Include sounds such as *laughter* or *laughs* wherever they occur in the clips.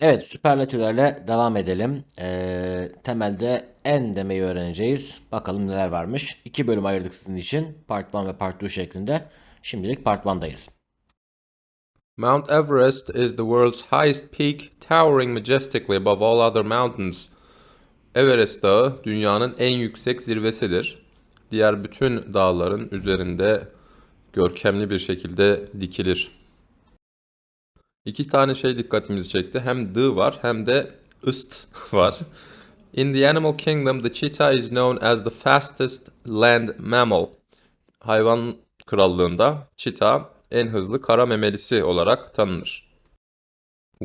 Evet, süperlatiflerle devam edelim. Ee, temelde en demeyi öğreneceğiz. Bakalım neler varmış. İki bölüm ayırdık sizin için. Part 1 ve Part 2 şeklinde. Şimdilik Part 1'dayız. Mount Everest is the world's highest peak, towering majestically above all other mountains. Everest Dağı dünyanın en yüksek zirvesidir. Diğer bütün dağların üzerinde görkemli bir şekilde dikilir. İki tane şey dikkatimizi çekti. Hem the var hem de ist *laughs* var. In the animal kingdom, the cheetah is known as the fastest land mammal. Hayvan krallığında cheetah en hızlı kara memelisi olarak tanınır.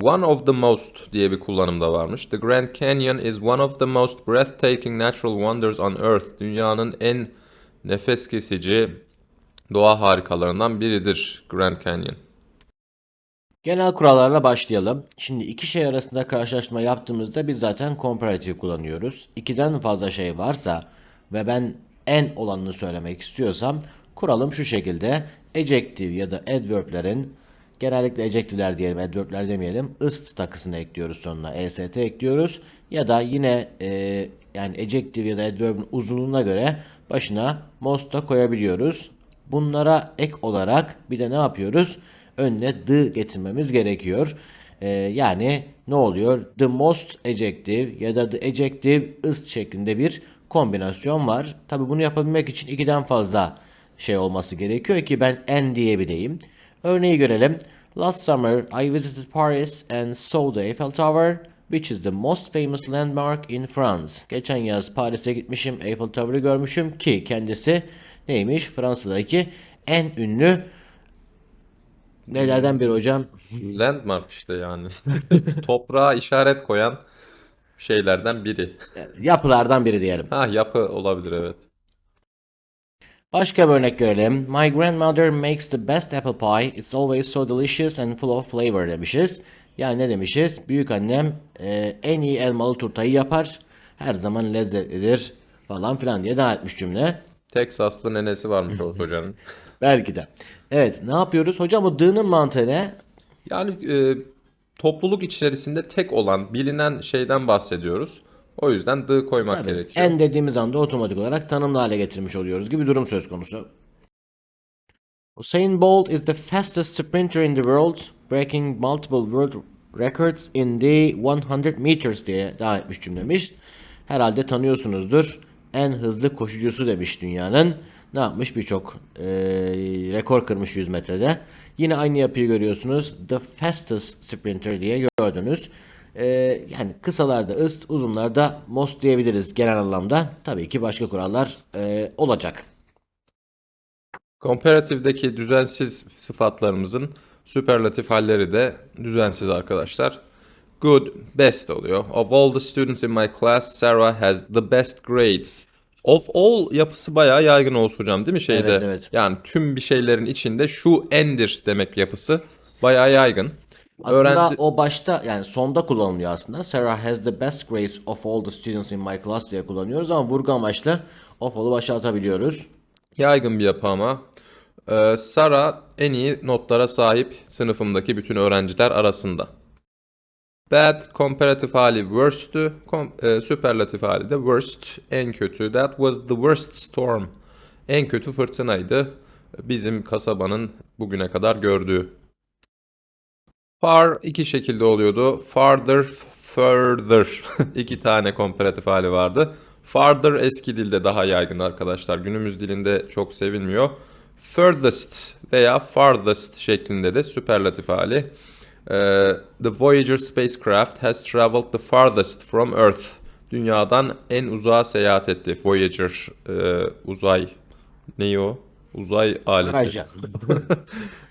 One of the most diye bir kullanım da varmış. The Grand Canyon is one of the most breathtaking natural wonders on Earth. Dünyanın en nefes kesici doğa harikalarından biridir Grand Canyon. Genel kurallarla başlayalım. Şimdi iki şey arasında karşılaştırma yaptığımızda biz zaten comparative kullanıyoruz. İkiden fazla şey varsa ve ben en olanını söylemek istiyorsam kuralım şu şekilde. Adjective ya da adverb'lerin genellikle adjective'ler diyelim, adverb'ler demeyelim. ist takısını ekliyoruz sonuna. est ekliyoruz. Ya da yine e, yani adjective ya da adverb'in uzunluğuna göre başına most da koyabiliyoruz. Bunlara ek olarak bir de ne yapıyoruz? Önüne the getirmemiz gerekiyor. Ee, yani ne oluyor? The most adjective ya da the adjective is şeklinde bir kombinasyon var. Tabi bunu yapabilmek için ikiden fazla şey olması gerekiyor ki ben en diyebileyim. Örneği görelim. Last summer I visited Paris and saw the Eiffel Tower which is the most famous landmark in France. Geçen yaz Paris'e gitmişim, Eiffel Tower'ı görmüşüm ki kendisi neymiş? Fransa'daki en ünlü nelerden biri hocam? Landmark işte yani. *laughs* Toprağa işaret koyan şeylerden biri. Yapılardan biri diyelim. Ha yapı olabilir evet. Başka bir örnek görelim. My grandmother makes the best apple pie. It's always so delicious and full of flavor demişiz. Yani ne demişiz? Büyük annem e, en iyi elmalı turtayı yapar. Her zaman lezzetlidir falan filan diye devam etmiş cümle. Teksaslı nenesi varmış Oğuz Hoca'nın. *laughs* Belki de. Evet ne yapıyoruz? Hocam bu dığının mantığı ne? Yani e, topluluk içerisinde tek olan bilinen şeyden bahsediyoruz. O yüzden the koymak gerekiyor. En dediğimiz anda otomatik olarak tanımlı hale getirmiş oluyoruz gibi durum söz konusu. Usain Bolt is the fastest sprinter in the world, breaking multiple world records in the 100 meters diye devam etmiş cümlemiş. Herhalde tanıyorsunuzdur. En hızlı koşucusu demiş dünyanın. Ne yapmış? Birçok eee, rekor kırmış 100 metrede. Yine aynı yapıyı görüyorsunuz. The fastest sprinter diye gördünüz. Eee, yani kısalarda ist, uzunlarda most diyebiliriz genel anlamda. Tabii ki başka kurallar eee, olacak. Comparative'deki düzensiz sıfatlarımızın süperlatif halleri de düzensiz arkadaşlar. Good, best oluyor. Of all the students in my class, Sarah has the best grades. Of all yapısı bayağı yaygın olsun hocam değil mi şeyde? Evet, evet. Yani tüm bir şeylerin içinde şu endir demek yapısı bayağı yaygın. Aslında Öğrenci o başta yani sonda kullanılıyor aslında. Sarah has the best grades of all the students in my class diye kullanıyoruz ama vurgu amaçlı of all'u başa atabiliyoruz. yaygın bir yapı ama. Ee, Sarah en iyi notlara sahip sınıfımdaki bütün öğrenciler arasında. Bad comparatif hali worst'tü. Kom- e, süperlatif hali de worst. En kötü. That was the worst storm. En kötü fırtınaydı. Bizim kasabanın bugüne kadar gördüğü. Far iki şekilde oluyordu. Farther, further. *laughs* iki tane komparatif hali vardı. Farther eski dilde daha yaygın arkadaşlar. Günümüz dilinde çok sevilmiyor. Furthest veya farthest şeklinde de süperlatif hali. Ee, the Voyager spacecraft has traveled the farthest from Earth. Dünyadan en uzağa seyahat etti. Voyager e, uzay neyi o? Uzay aleti.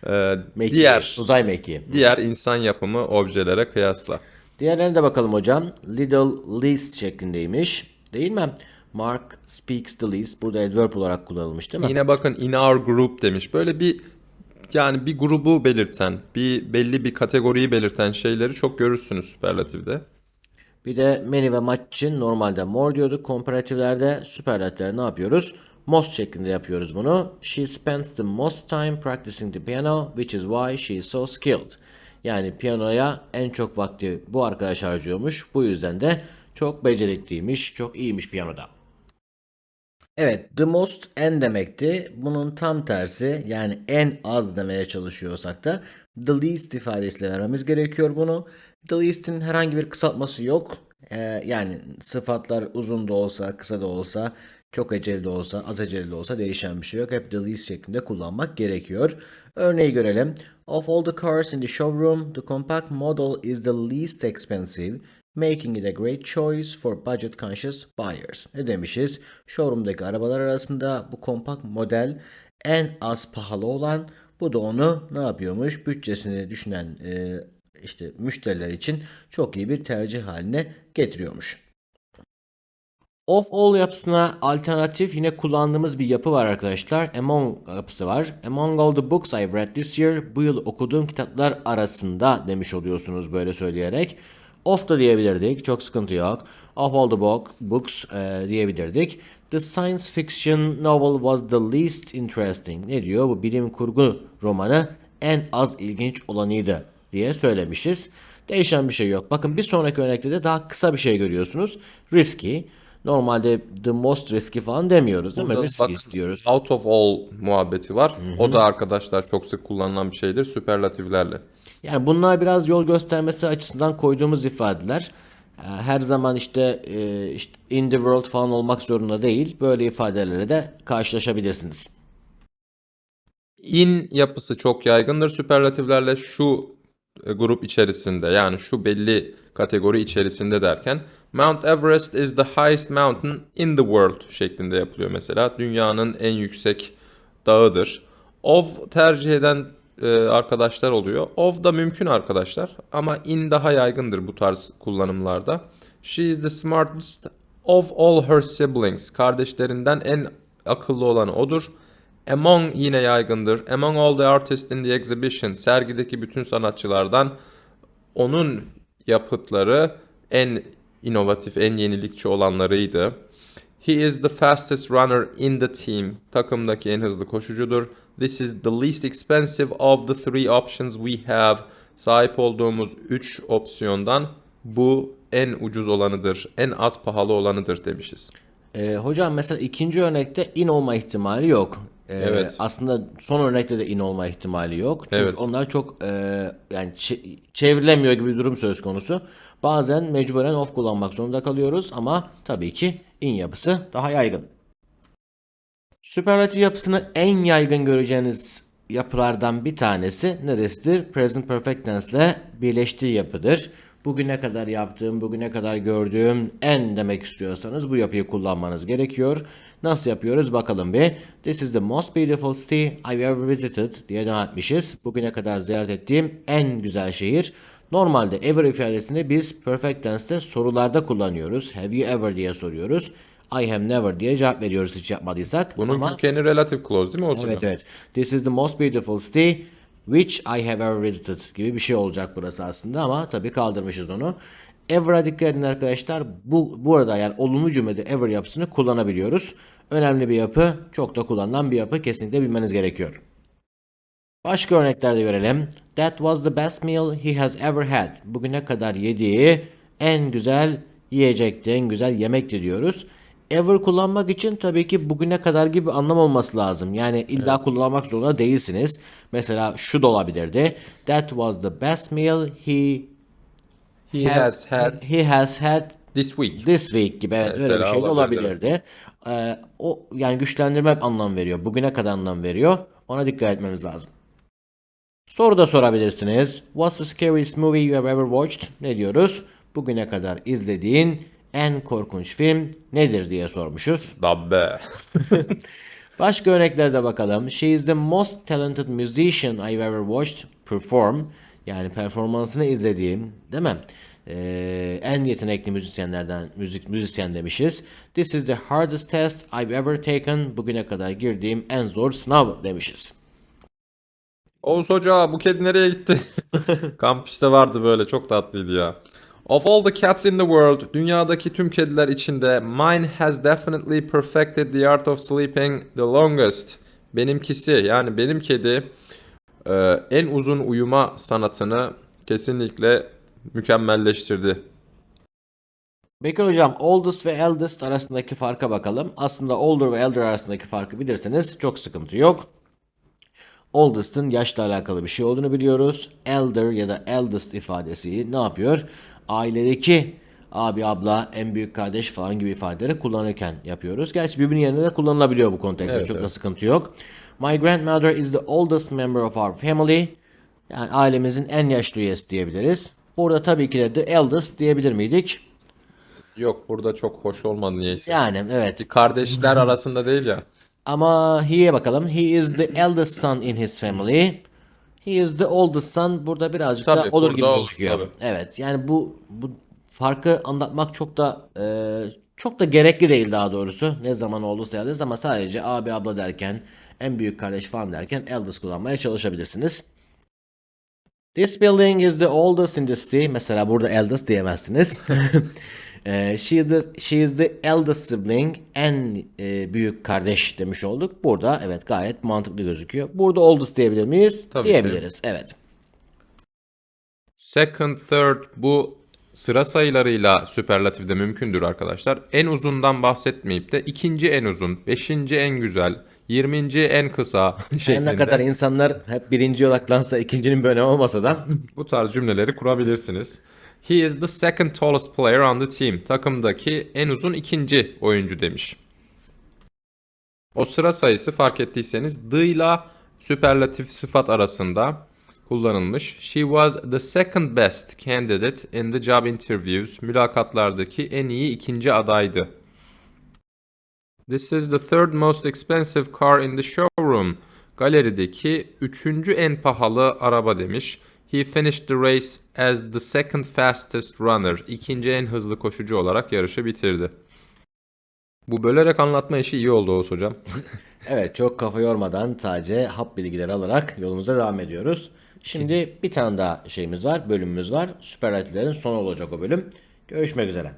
*laughs* Mekiği, diğer Uzay mekiği. diğer insan yapımı objelere kıyasla. Diğerlerine de bakalım hocam. Little least şeklindeymiş. Değil mi? Mark speaks the least. Burada adverb olarak kullanılmış değil mi? Yine bakın in our group demiş. Böyle bir yani bir grubu belirten, bir belli bir kategoriyi belirten şeyleri çok görürsünüz süperlatifde. Bir de many ve much için normalde more diyorduk. Comparatiflerde süperlatifler ne yapıyoruz? Most şeklinde yapıyoruz bunu. She spends the most time practicing the piano which is why she is so skilled. Yani piyanoya en çok vakti bu arkadaş harcıyormuş. Bu yüzden de çok becerikliymiş, çok iyiymiş piyanoda. Evet, the most en demekti. Bunun tam tersi yani en az demeye çalışıyorsak da the least ifadesiyle vermemiz gerekiyor bunu. The least'in herhangi bir kısaltması yok. Ee, yani sıfatlar uzun da olsa, kısa da olsa, çok eceli de olsa, az eceli de olsa değişen bir şey yok. Hep the least şeklinde kullanmak gerekiyor. Örneği görelim. Of all the cars in the showroom, the compact model is the least expensive making it a great choice for budget conscious buyers. Ne demişiz? Showroom'daki arabalar arasında bu kompakt model en az pahalı olan bu da onu ne yapıyormuş? Bütçesini düşünen e, işte müşteriler için çok iyi bir tercih haline getiriyormuş. Of all yapısına alternatif yine kullandığımız bir yapı var arkadaşlar. Among yapısı var. Among all the books I've read this year, bu yıl okuduğum kitaplar arasında demiş oluyorsunuz böyle söyleyerek. Of da diyebilirdik. Çok sıkıntı yok. Of all the book, books e, diyebilirdik. The science fiction novel was the least interesting. Ne diyor? Bu bilim kurgu romanı en az ilginç olanıydı diye söylemişiz. Değişen bir şey yok. Bakın bir sonraki örnekte de daha kısa bir şey görüyorsunuz. Risky. Normalde the most risky falan demiyoruz değil mi? Burada Risky bakın, istiyoruz. Out of all muhabbeti var. O da arkadaşlar çok sık kullanılan bir şeydir süperlatiflerle. Yani bunlar biraz yol göstermesi açısından koyduğumuz ifadeler. Ee, Her zaman işte, e, işte in the world falan olmak zorunda değil. Böyle ifadelerle de karşılaşabilirsiniz. In yapısı çok yaygındır süperlatiflerle şu e, grup içerisinde yani şu belli kategori içerisinde derken Mount Everest is the highest mountain in the world şeklinde yapılıyor mesela. Dünyanın en yüksek dağıdır. Of tercih eden e, arkadaşlar oluyor. Of da mümkün arkadaşlar ama in daha yaygındır bu tarz kullanımlarda. She is the smartest of all her siblings. Kardeşlerinden en akıllı olanı odur. Among yine yaygındır. Among all the artists in the exhibition. Sergideki bütün sanatçılardan onun yapıtları en inovatif, en yenilikçi olanlarıydı. He is the fastest runner in the team. Takımdaki en hızlı koşucudur. This is the least expensive of the three options we have. Sahip olduğumuz 3 opsiyondan bu en ucuz olanıdır, en az pahalı olanıdır demişiz. Ee, hocam mesela ikinci örnekte in olma ihtimali yok. Ee, Evet. Aslında son örnekte de in olma ihtimali yok. Çünkü Evet. onlar çok e, yani çe- çevrilemiyor gibi bir durum söz konusu. Bazen mecburen of kullanmak zorunda kalıyoruz ama tabii ki in yapısı daha yaygın. Süperlatif yapısını en yaygın göreceğiniz yapılardan bir tanesi neresidir? Present Perfect Tense ile birleştiği yapıdır. Bugüne kadar yaptığım, bugüne kadar gördüğüm en demek istiyorsanız bu yapıyı kullanmanız gerekiyor. Nasıl yapıyoruz bakalım bir. This is the most beautiful city I've ever visited diye devam etmişiz. Bugüne kadar ziyaret ettiğim en güzel şehir. Normalde ever ifadesini biz perfect tense'te sorularda kullanıyoruz. Have you ever diye soruyoruz. I have never diye cevap veriyoruz hiç yapmadıysak. Bunun Ama kökeni relative clause değil mi o zaman? evet evet. This is the most beautiful city which I have ever visited gibi bir şey olacak burası aslında ama tabii kaldırmışız onu. Ever'a dikkat edin arkadaşlar. Bu burada yani olumlu cümlede ever yapısını kullanabiliyoruz. Önemli bir yapı, çok da kullanılan bir yapı. Kesinlikle bilmeniz gerekiyor. Başka örneklerde görelim. That was the best meal he has ever had. Bugüne kadar yediği en güzel yiyecekti, en güzel yemekti diyoruz. Ever kullanmak için tabii ki bugüne kadar gibi anlam olması lazım. Yani illa kullanmak zorunda değilsiniz. Mesela şu da olabilirdi. That was the best meal he He has had he has had this week. This week gibi evet, öyle bir şey de olabilir. olabilirdi. Ee, o yani güçlendirme anlam veriyor. Bugüne kadar anlam veriyor. Ona dikkat etmemiz lazım. Soru da sorabilirsiniz. What's the scariest movie you have ever watched? Ne diyoruz? Bugüne kadar izlediğin en korkunç film nedir diye sormuşuz. Dabbe. *laughs* Başka örneklerde bakalım. She is the most talented musician I've ever watched perform. Yani performansını izlediğim, değil mi? Ee, en yetenekli müzisyenlerden müzik müzisyen demişiz. This is the hardest test I've ever taken. Bugüne kadar girdiğim en zor sınav demişiz. Oğuz Hoca bu kedi nereye gitti? *laughs* Kampüste vardı böyle çok tatlıydı ya. Of all the cats in the world, dünyadaki tüm kediler içinde mine has definitely perfected the art of sleeping the longest. Benimkisi yani benim kedi e, en uzun uyuma sanatını Kesinlikle mükemmelleştirdi. Bekir hocam oldest ve eldest arasındaki farka bakalım. Aslında older ve elder arasındaki farkı bilirseniz çok sıkıntı yok. Oldest'ın yaşla alakalı bir şey olduğunu biliyoruz. Elder ya da eldest ifadesi ne yapıyor? Ailedeki abi, abla, en büyük kardeş falan gibi ifadeleri kullanırken yapıyoruz. Gerçi birbirinin yerine de kullanılabiliyor bu kontekste. Evet, çok da evet. sıkıntı yok. My grandmother is the oldest member of our family. Yani ailemizin en yaşlı üyesi diyebiliriz. Burada tabii ki de the eldest diyebilir miydik? Yok burada çok hoş olmadı niyeyse. Yani evet. Kardeşler arasında değil ya. Ama he'ye bakalım. He is the eldest son in his family. He is the oldest son. Burada birazcık Tabii, da olur gibi olur, gözüküyor. tabii. Evet. Yani bu bu farkı anlatmak çok da e, çok da gerekli değil daha doğrusu. Ne zaman olursa eldest ama sadece abi abla derken en büyük kardeş falan derken eldest kullanmaya çalışabilirsiniz. This building is the oldest in the city. Mesela burada eldest diyemezsiniz. *laughs* Eee, she, is the, she is the eldest sibling. En e, büyük kardeş demiş olduk. Burada evet gayet mantıklı gözüküyor. Burada oldest diyebilir miyiz? Tabii ki. Diyebiliriz. Evet. Second, third bu sıra sayılarıyla süperlatifde mümkündür arkadaşlar. En uzundan bahsetmeyip de ikinci en uzun, beşinci en güzel, yirminci en kısa *laughs* Her şeklinde ne kadar insanlar hep birinci odaklansa ikincinin bir önemi olmasa da bu tarz cümleleri kurabilirsiniz. He is the second tallest player on the team. Takımdaki en uzun ikinci oyuncu demiş. O sıra sayısı fark ettiyseniz the ile süperlatif sıfat arasında kullanılmış. She was the second best candidate in the job interviews. Mülakatlardaki en iyi ikinci adaydı. This is the third most expensive car in the showroom. Galerideki üçüncü en pahalı araba demiş. He finished the race as the second fastest runner. İkinci en hızlı koşucu olarak yarışı bitirdi. Bu bölerek anlatma işi iyi oldu Oğuz hocam. *laughs* evet çok kafa yormadan sadece hap bilgileri alarak yolumuza devam ediyoruz. Şimdi bir tane daha şeyimiz var, bölümümüz var. Süperlatiflerin sonu olacak o bölüm. Görüşmek üzere.